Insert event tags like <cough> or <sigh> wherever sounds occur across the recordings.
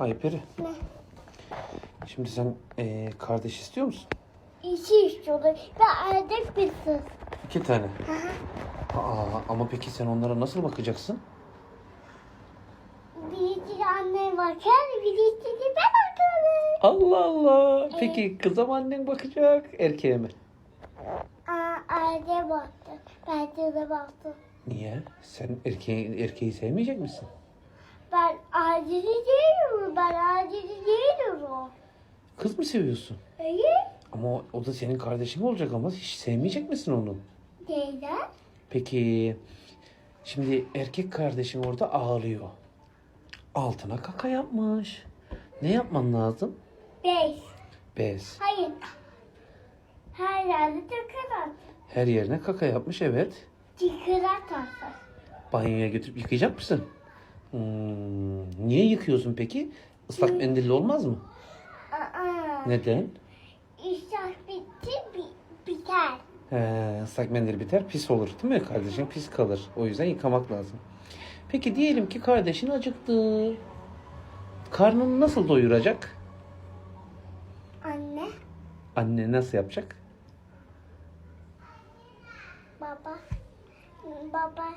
Ayperi. Ne? Şimdi sen eee, kardeş istiyor musun? İki istiyorlar. Ve ördek bir kız. İki tane. Hı hı. Aa, ama peki sen onlara nasıl bakacaksın? Birisi de anne bakar, birisi de ben bakarım. Allah Allah. Peki kıza mı annen bakacak, erkeğe mi? Aa, anne baktı. Ben de de baktım. Niye? Sen erkeği, erkeği sevmeyecek misin? Ben acili değilim. Ben acili değilim o. Kız mı seviyorsun? İyi. Ama o, o da senin kardeşin olacak ama hiç sevmeyecek misin onu? Neyden? Peki şimdi erkek kardeşin orada ağlıyor. Altına kaka yapmış. Ne yapman lazım? Beş. Bez. Hayır. Her yerde tıkırat. Her yerine kaka yapmış evet. Atar. Banyoya götürüp yıkayacak mısın? Hmm, niye yıkıyorsun peki? Islak mendille olmaz mı? Aa. Neden? İşler bitti, bi- biter. He, ıslak mendil biter pis olur değil mi? Kardeşin pis kalır. O yüzden yıkamak lazım. Peki diyelim ki kardeşin acıktı. Karnını nasıl doyuracak? Anne, Anne nasıl yapacak? baba, baba,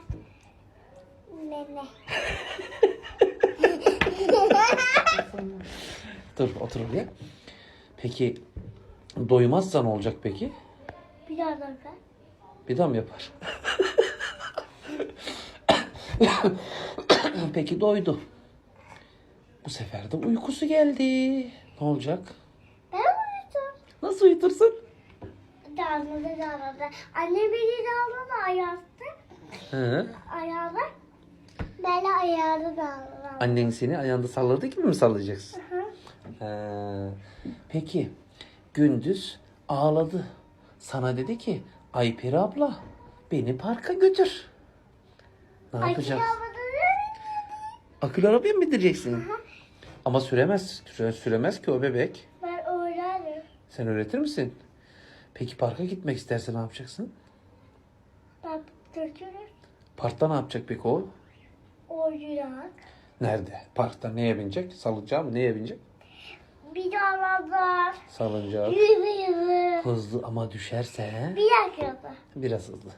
nene. <laughs> Dur otur oraya. Peki doymazsa ne olacak peki? Bir daha dakika. Bir daha mı yapar? <laughs> Peki doydu. Bu sefer de uykusu geldi. Ne olacak? Ben uyudum. Nasıl uyutursun? Dağladı dağladı. Anne beni dağladı ayakta. Hı. Ayağına. De ayağını dağladı. Annen seni ayağında salladığı gibi mi sallayacaksın? Hı. He. Peki gündüz ağladı. Sana dedi ki Ayperi abla beni parka götür. Ne Ay kitabını Akıl arabaya mı bindireceksin? Ama süremez. Süre- Süremez ki o bebek. Ben öğrenirim. Sen öğretir misin? Peki parka gitmek isterse ne yapacaksın? Ben götürür. Parkta ne yapacak peki o? Oynak. Nerede? Parkta neye binecek? Salıncak mı? Neye binecek? Bir dağladılar. Salıncak. Yürü yürü. Hızlı ama düşerse Bir dakika. biraz hızlı.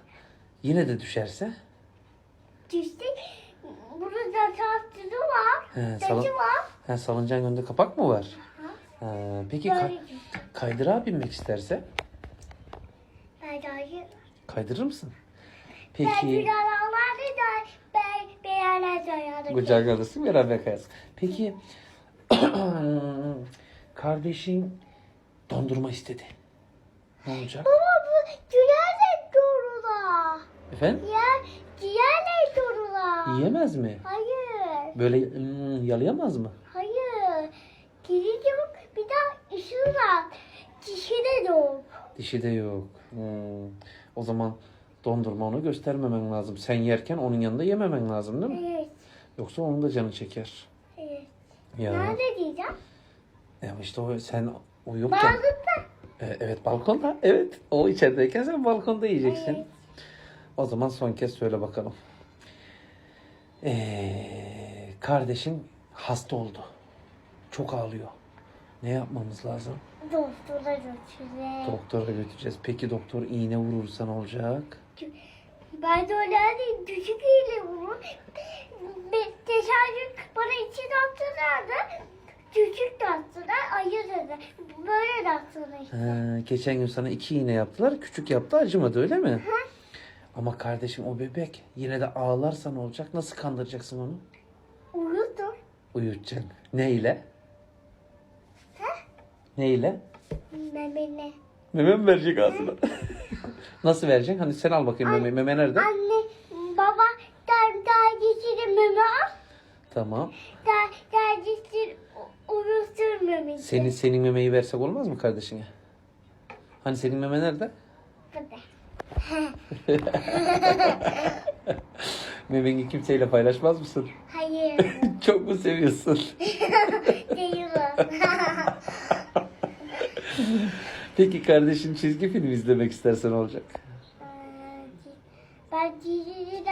Yine de düşerse Düştük. Burada tatlısı var. He, salon- var. ha, salıncağın önünde kapak mı var? Ha, peki ka- kaydırağa binmek isterse Ben dayı. kaydırır mısın? Peki ben dayadı. kucak alırsın beraber kayarsın. Peki <clears throat> kardeşin dondurma istedi. Ne olacak? Baba bu ciğerle doğrula. Efendim? Ya ciğerle doğrula. Yiyemez mi? Hayır. Böyle hmm, yalayamaz mı? Hayır. Dili yok. Bir daha ışığı var. Dişi de yok. Dişi de yok. Hmm. O zaman dondurma onu göstermemen lazım. Sen yerken onun yanında yememen lazım değil mi? Evet. Yoksa onun da canı çeker. Evet. Ya. Nerede diyeceğim? Ya işte o sen o yokken. Balgında. E, evet balkonda. Evet. O içerideyken sen balkonda yiyeceksin. Evet. O zaman son kez söyle bakalım. Ee, kardeşin hasta oldu. Çok ağlıyor. Ne yapmamız lazım? Doktora götürelim. Doktora götüreceğiz. Peki doktor iğne vurursa ne olacak? Ben de öyle hani düşük iğne vurur. Bir teşekkür bana iki tatlılardı. Küçük tatlılar ayırdı. Böyle tatlılar işte. Ha, geçen gün sana iki iğne yaptılar. Küçük yaptı acımadı öyle mi? Ama kardeşim o bebek yine de ağlarsa ne olacak? Nasıl kandıracaksın onu? Uyudum. Uyutacaksın. Ne ile? Ne ile? Memene. Meme mi verecek ağzına? <laughs> Nasıl vereceksin? Hani sen al bakayım meme. Meme nerede? Anne, baba, der, dergisini meme al. Tamam. Der, dergisini unutur memesi. Senin senin memeyi versek olmaz mı kardeşine? Hani senin meme nerede? Burada. <laughs> Memeni kimseyle paylaşmaz mısın? Hayır. <laughs> Çok mu seviyorsun? Değil Peki kardeşin çizgi film izlemek istersen olacak. Ben dizini de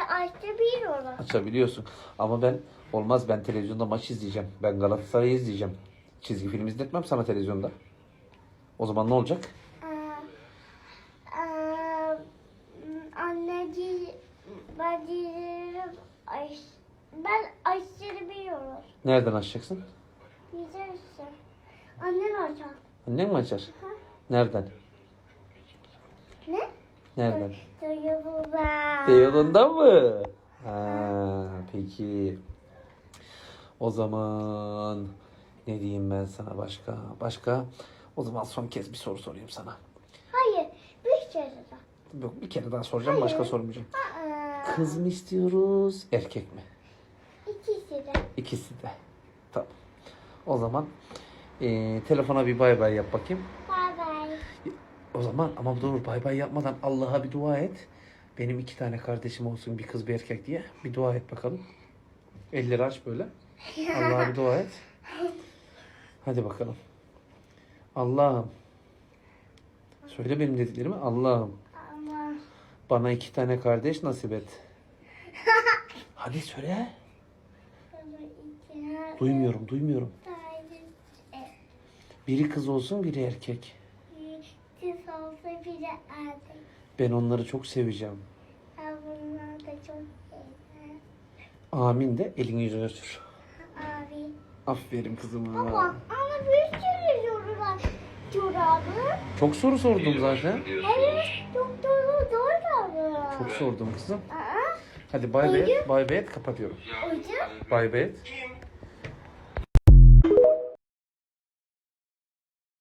ona. Açabiliyorsun. Ama ben Olmaz ben televizyonda maç izleyeceğim. Ben Galatasaray'ı izleyeceğim. Çizgi film izletmem sana televizyonda. O zaman ne olacak? Aa, aa, anneciğim, ben dilerim, ay, ben aşırı biliyorum. Nereden açacaksın? Güzelsin. Annen açar. Annen mi açar? Ha? Nereden? Ne? Nereden? Duyuyorlar. Televizyondan mı? Ha, peki. O zaman ne diyeyim ben sana başka? Başka? O zaman son kez bir soru sorayım sana. Hayır, bir kere daha. Yok bir kere daha soracağım başka Hayır. sormayacağım. Aa, Kız mı istiyoruz erkek mi? İkisi de. İkisi de. Tamam. O zaman eee, telefona bir bay bay yap bakayım. O zaman ama dur bay bay yapmadan Allah'a bir dua et. Benim iki tane kardeşim olsun bir kız bir erkek diye. Bir dua et bakalım. Elleri aç böyle. Allah'a bir dua et. Hadi bakalım. Allah'ım. Söyle benim dediklerimi. Allah'ım bana iki tane kardeş nasip et. Hadi söyle. Duymuyorum, duymuyorum. Biri kız olsun, biri erkek. Kız olsa bile erkek. Ben onları çok seveceğim. Ben bunları da çok sevdim. Amin de elini yüzüne sür. Abi. Aferin kızıma. Baba ama bir sürü sorular çorabı. Çok soru sordum zaten. Evet doktoru çorabı. Çok sordum kızım. Aa, Hadi bay bay bay bay et kapatıyorum. hocam Bay bay et.